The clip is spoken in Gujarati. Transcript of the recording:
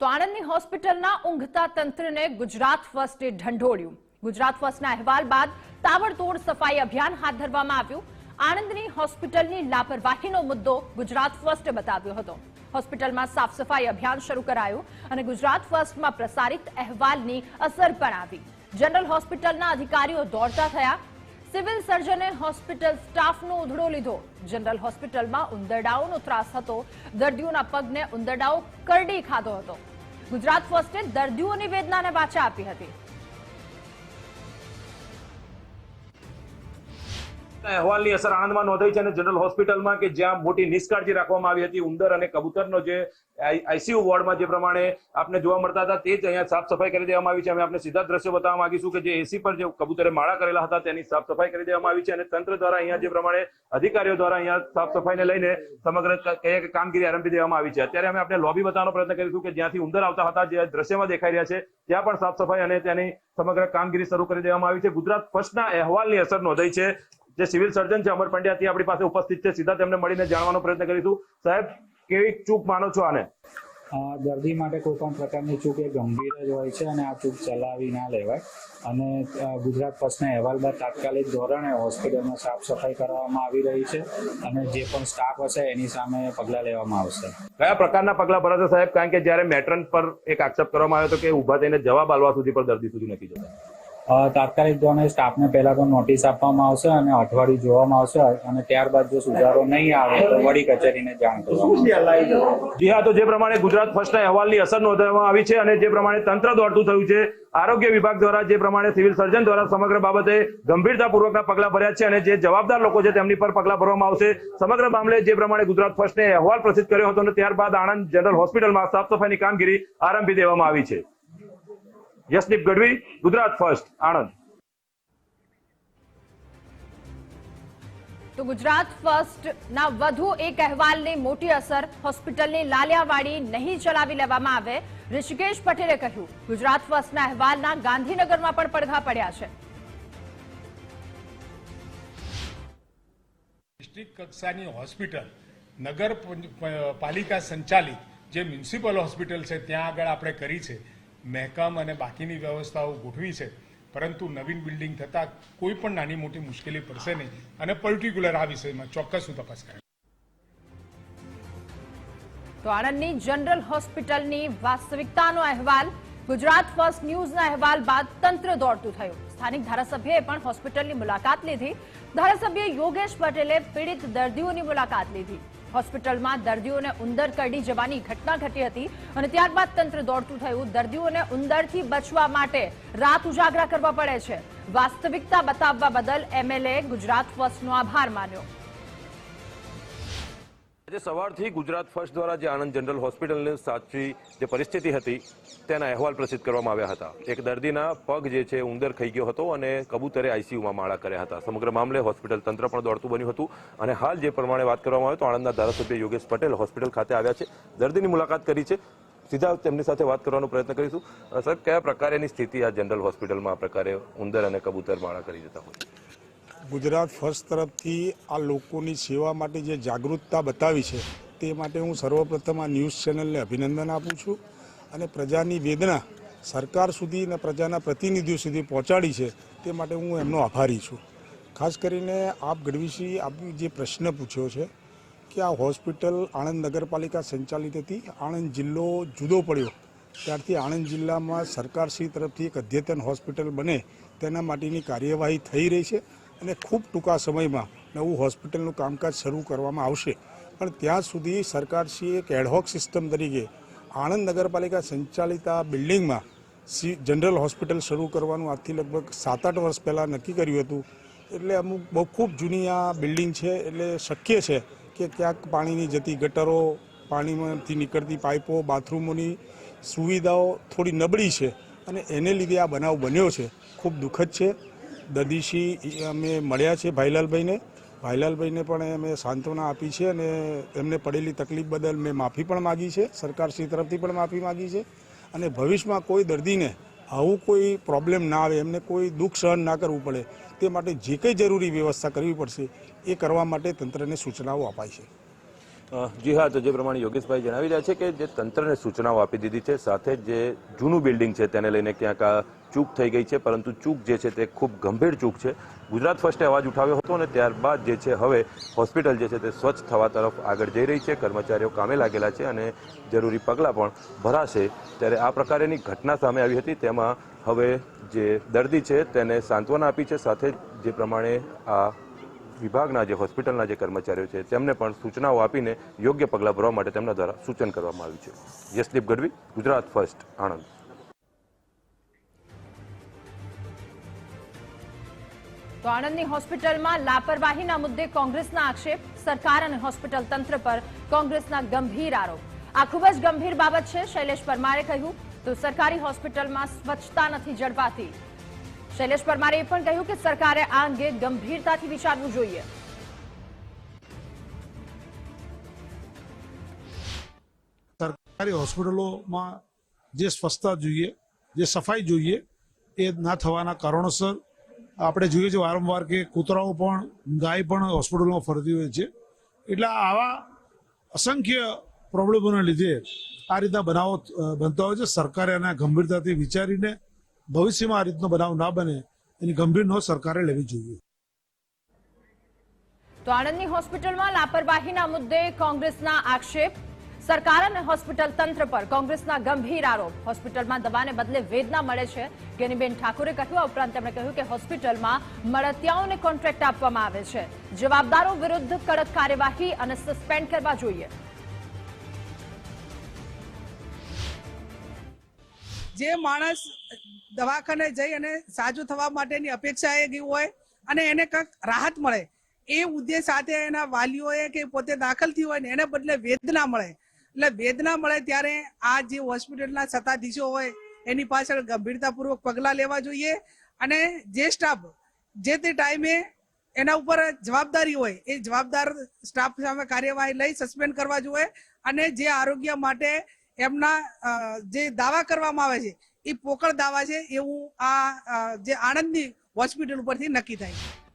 તો આણંદની હોસ્પિટલના ઊંઘતા તંત્રને ગુજરાત ફર્સ્ટે ઢંઢોળ્યું. ગુજરાત ફર્સ્ટના અહેવાલ બાદ તાબડતોડ સફાઈ અભિયાન હાથ ધરવામાં આવ્યું. આણંદની હોસ્પિટલની લાપરવાહીનો મુદ્દો ગુજરાત ફર્સ્ટે બતાવ્યો હતો. હોસ્પિટલમાં સાફ સફાઈ અભિયાન શરૂ કરાયું અને ગુજરાત ફર્સ્ટમાં પ્રસારિત અહેવાલની અસર પણ આવી. જનરલ હોસ્પિટલના અધિકારીઓ દોડતા થયા સિવિલ સર્જને હોસ્પિટલ સ્ટાફનો ઉધડો લીધો. જનરલ હોસ્પિટલમાં ઉંદરડાઓનો ત્રાસ હતો. દર્દીઓના પગને ઉંદરડાઓ કરડી ખાધો હતો. ગુજરાત ફર્સ્ટે દર્દીઓની વેદનાને વાચા આપી હતી. અહેવાલની અસર આણંદમાં નોંધાઈ છે અને જનરલ હોસ્પિટલમાં કે જ્યાં મોટી નિષ્કાળજી રાખવામાં આવી હતી. ઉંદર અને કબૂતરનો જે આઈસીયુ વોર્ડમાં જે પ્રમાણે આપને જોવા મળતા હતા તે જ અહીંયા સાફ સફાઈ કરી દેવામાં આવી છે. અમે આપને સીધા દ્રશ્યો બતાવવા માંગીશું કે જે એસી પર જે કબૂતરે માળા કરેલા હતા તેની સાફ સફાઈ કરી દેવામાં આવી છે અને તંત્ર દ્વારા અહીંયા જે પ્રમાણે અધિકારીઓ દ્વારા અહીંયા સાફ સફાઈને લઈને સમગ્ર ક- કામગીરી આરંભી દેવામાં આવી છે. અત્યારે અમે આપણે લોબી બતાવવાનો પ્રયત્ન કરીશું કે જ્યાંથી ઉંદર આવતા હતા, જે દ્રશ્યમાં દેખાઈ રહ્યા છે, ત્યાં પણ સાફ સફાઈ અને તેની સમગ્ર કામગીરી શરૂ કરી દેવામાં આવી છે. ગુજરાત ફર્સ્ટના અહેવાલની અસર નોંધાઈ છે. જે સિવિલ સર્જન છે અમર પંડ્યા તે આપણી પાસે ઉપસ્થિત છે. સીધા તેમને મળીને જાણવાનો પ્રયત્ન કરીશું. સાહેબ કેવી ચૂક માનો છો આને? દર્દી માટે કોઈ પણ પ્રકારની ચૂક એ ગંભીર જ હોય છે અને આ ચૂક ચલાવી ના લેવાય. અને ગુજરાત ફર્સ્ટના અહેવાલ બાદ તાત્કાલિક ધોરણે હોસ્પિટલમાં સાફ સફાઈ કરવામાં આવી રહી છે અને જે પણ સ્ટાફ હશે એની સામે પગલાં લેવામાં આવશે. કયા પ્રકારના પગલા ભરાશે સાહેબ? કારણ કે જ્યારે મેટ્રન પર એક આક્ષેપ કરવામાં આવ્યો હતો કે ઊભા થઈને જવાબ આલવા સુધી પણ દર્દી સુધી નથી જતા. તાત્કાલિક ધોરણે સ્ટાફને પહેલા તો નોટિસ આપવામાં આવશે અને અઠવાડિયું જોવામાં આવશે અને ત્યારબાદ જો સુધારો નહીં આવે તો વડી કચેરીને જાણ કરવામાં જી હા તો જે પ્રમાણે ગુજરાત ફર્સ્ટના અહેવાલની અસર નોંધવામાં આવી છે અને જે પ્રમાણે તંત્ર દોડતું થયું છે આરોગ્ય વિભાગ દ્વારા જે પ્રમાણે સિવિલ સર્જન દ્વારા સમગ્ર બાબતે ગંભીરતાપૂર્વકના પગલા ભર્યા છે અને જે જવાબદાર લોકો છે તેમની પર પગલા ભરવામાં આવશે. સમગ્ર મામલે જે પ્રમાણે ગુજરાત ફર્સ્ટને અહેવાલ પ્રસિદ્ધ કર્યો હતો અને ત્યારબાદ આણંદ જનરલ હોસ્પિટલમાં સાફ સફાઈની કામગીરી આરંભી દેવામાં આવી છે. યશદીપ ગઢવી ગુજરાત ફર્સ્ટ આણંદ. તો ગુજરાત ફર્સ્ટના વધુ એક અહેવાલની મોટી અસર હોસ્પિટલની લાલિયાવાડી નહીં ચલાવી લેવામાં આવે. ઋષિકેશ પટેલે કહ્યું ગુજરાત ફર્સ્ટના અહેવાલના ગાંધીનગરમાં પણ પડઘા પડ્યા છે. ડિસ્ટ્રિક્ટ કક્ષાની હોસ્પિટલ નગર પાલિકા સંચાલિત જે મ્યુનિસિપલ હોસ્પિટલ છે ત્યાં આગળ આપણે કરી છે. મહેકમ અને બાકીની વ્યવસ્થાઓ ગોઠવી છે. પરંતુ નવીન બિલ્ડિંગ થતાં કોઈ પણ નાની મોટી મુશ્કેલી પડશે નહીં અને પર્ટિક્યુલર આ વિષયમાં ચોક્કસ હું તપાસ કરીશ તો આણંદની જનરલ હોસ્પિટલની વાસ્તવિકતાનો અહેવાલ, ગુજરાત ફર્સ્ટ ન્યૂઝના અહેવાલ બાદ તંત્ર દોડતું થયું. સ્થાનિક ધારાસભ્યએ પણ હોસ્પિટલની મુલાકાત લીધી. ધારાસભ્ય યોગેશ પટેલે પીડિત દર્દીઓની મુલાકાત લીધી. હોસ્પિટલમાં દર્દીઓને ઉંદર કરડી જવાની ઘટના ઘટી હતી અને ત્યારબાદ તંત્ર દોડતું થયું. દર્દીઓને ઉંદરથી બચવા માટે રાત ઉજાગરા કરવા પડે છે. વાસ્તવિકતા બતાવવા બદલ એમએલએ ગુજરાત ફર્સ્ટનો આભાર માન્યો. આજે સવારથી ગુજરાત ફર્સ્ટ દ્વારા જે આણંદ જનરલ હોસ્પિટલની સાચી જે પરિસ્થિતિ હતી, તેના અહેવાલ પ્રસિદ્ધ કરવામાં આવ્યા હતા. એક દર્દીના પગ જે છે ઉંદર ખાઈ ગયો હતો અને કબૂતરે આઈસીયુમાં માળા કર્યા હતા. સમગ્ર મામલે હોસ્પિટલ તંત્ર પણ દોડતું બન્યું હતું અને હાલ જે પ્રમાણે વાત કરવામાં આવે તો આણંદના ધારાસભ્ય યોગેશ પટેલ હોસ્પિટલ ખાતે આવ્યા છે. દર્દીની મુલાકાત કરી છે. સીધા તેમની સાથે વાત કરવાનો પ્રયત્ન કરીશું. સર, કયા પ્રકારેની સ્થિતિ આ જનરલ હોસ્પિટલમાં આ પ્રકારે ઉંદર અને કબૂતર માળા કરી જતા હોય? ગુજરાત ફર્સ્ટ તરફથી આ લોકોની સેવા માટે જે જાગૃતતા બતાવી છે, તે માટે હું સર્વપ્રથમ આ ન્યૂઝ ચેનલને અભિનંદન આપું છું અને પ્રજાની વેદના સરકાર સુધી અને પ્રજાના પ્રતિનિધિઓ સુધી પહોંચાડી છે, તે માટે હું એમનો આભારી છું. ખાસ કરીને આપ ગઢવીસિંહ આપે જે પ્રશ્ન પૂછ્યો છે કે આ હોસ્પિટલ આણંદ નગરપાલિકા સંચાલિત હતી, આણંદ જિલ્લો જુદો પડ્યો, ત્યારથી આણંદ જિલ્લામાં સરકારશ્રી તરફથી એક અદ્યતન હોસ્પિટલ બને, તેના માટેની કાર્યવાહી થઈ રહી છે. અને ખૂબ ટૂંકા સમયમાં નવું હોસ્પિટલનું કામકાજ શરૂ કરવામાં આવશે. પણ ત્યાં સુધી સરકારશ્રીએ એક એડહોક સિસ્ટમ તરીકે આણંદ નગરપાલિકા સંચાલિત આ બિલ્ડિંગમાં સી જનરલ હોસ્પિટલ શરૂ કરવાનું આજથી લગભગ સાત આઠ વર્ષ પહેલાં નક્કી કર્યું હતું. એટલે અમુક બહુ ખૂબ જૂની આ બિલ્ડિંગ છે, એટલે શક્ય છે કે ક્યાંક પાણીની જતી ગટરો, પાણીમાંથી નીકળતી પાઇપો, બાથરૂમોની સુવિધાઓ થોડી નબળી છે અને એને લીધે આ બનાવ બન્યો છે. ખૂબ દુઃખદ છે. દદીશી અમે મળ્યા છે ભાઈલાલભાઈને. ભાઈલાલભાઈને પણ અમે સાંત્વના આપી છે અને એમને પડેલી તકલીફ બદલ મેં માફી પણ માગી છે. સરકારશ્રી તરફથી પણ માફી માગી છે. અને ભવિષ્યમાં કોઈ દર્દીને આવું કોઈ પ્રોબ્લેમ ના આવે, એમને કોઈ દુઃખ સહન ના કરવું પડે, તે માટે જે કંઈ જરૂરી વ્યવસ્થા કરવી પડશે, એ કરવા માટે તંત્રને સૂચનાઓ અપાય છે. જી હા, તો જે પ્રમાણે યોગેશભાઈ જણાવી રહ્યા છે કે જે તંત્રને સૂચનાઓ આપી દીધી છે, સાથે જ જૂનું બિલ્ડિંગ છે તેને લઈને ક્યાંક ચૂક થઈ ગઈ છે, પરંતુ ચૂક જે છે તે ખૂબ ગંભીર ચૂક છે. ગુજરાત ફર્સ્ટે અવાજ ઉઠાવ્યો હતો અને ત્યારબાદ જે છે હવે હોસ્પિટલ જે છે તે સ્વચ્છ થવા તરફ આગળ જઈ રહી છે. કર્મચારીઓ કામે લાગેલા છે અને જરૂરી પગલાં પણ ભરાશે ત્યારે આ પ્રકારેની ઘટના સામે આવી હતી. તેમાં હવે જે દર્દી છે તેને સાંત્વના આપી છે. સાથે જ પ્રમાણે આ વિભાગના જે હોસ્પિટલના જે કર્મચારીઓ છે તેમને પણ સૂચનાઓ આપીને યોગ્ય પગલાં ભરવા માટે તેમના દ્વારા સૂચન કરવામાં આવ્યું છે. યશદીપ ગઢવી, ગુજરાત ફર્સ્ટ, આણંદ. તો આણંદની હોસ્પિટલમાં લાપરવાહીના મુદ્દે કોંગ્રેસના આક્ષેપ, સરકાર અને હોસ્પિટલ તંત્ર પર કોંગ્રેસના ગંભીર આરોપ. આ ખૂબ જ ગંભીર બાબત છે, શૈલેષ પરમારે કહ્યું, તો સરકારી હોસ્પિટલમાં સ્વચ્છતા નથી જળવાતી. શૈલેષ પરમારે એ પણ કહ્યું કે સરકારે આ અંગે ગંભીરતાથી વિચારવું જોઈએ. સરકારી હોસ્પિટલોમાં જે સ્વચ્છતા જોઈએ, જે સફાઈ જોઈએ, એ ના થવાના કારણોસર આપણે જોઈએ છીએ વારંવાર કે કૂતરાઓ પણ, ગાય પણ હોસ્પિટલમાં ફરતી હોય છે. એટલે આવા અસંખ્ય પ્રોબ્લેમોને લીધે આ રીતના બનાવો બનતા હોય છે. સરકારે આના ગંભીરતાથી વિચારીને ભવિષ્યમાં આ રીતનો બનાવ ના બને એની ગંભીર નોંધ સરકારે લેવી જોઈએ. તો આણંદની હોસ્પિટલમાં લાપરવાહીના મુદ્દે કોંગ્રેસના આક્ષેપ. સરકાર અને હોસ્પિટલ તંત્ર પર કોંગ્રેસના ગંભીર આરોપ. હોસ્પિટલમાં દવાને બદલે વેદના મળે છે. ગેનીબેન ઠાકોરે કહ્યું આ ઉપરાંત તેમણે કહ્યું કે હોસ્પિટલમાં મળતિયાઓને કોન્ટ્રાક્ટ આપવામાં આવે છે. જવાબદારો વિરુદ્ધ કડક કાર્યવાહી અને સસ્પેન્ડ કરવા જોઈએ. જે માણસ દવાખાને જઈ અને સાજુ થવા માટેની અપેક્ષાએ ગયું હોય અને એને કંઈક રાહત મળે, એ ઉદ્દેશ સાથે એના વાલીઓએ કે પોતે દાખલ થયું હોય ને એને બદલે વેદના મળે એટલે વેદના મળે ત્યારે આ જે હોસ્પિટલના સત્તાધીશો હોય, એની પાછળ ગંભીરતાપૂર્વક પગલાં લેવા જોઈએ. અને જે સ્ટાફ જે તે ટાઈમે એના ઉપર જવાબદારી હોય, એ જવાબદાર સ્ટાફ સામે કાર્યવાહી લઈ સસ્પેન્ડ કરવા જોઈએ. અને જે આરોગ્ય માટે એમના જે દાવા કરવામાં આવે છે, એ પોકળ દાવા છે એવું આ જે આણંદની હોસ્પિટલ ઉપરથી નક્કી થાય છે.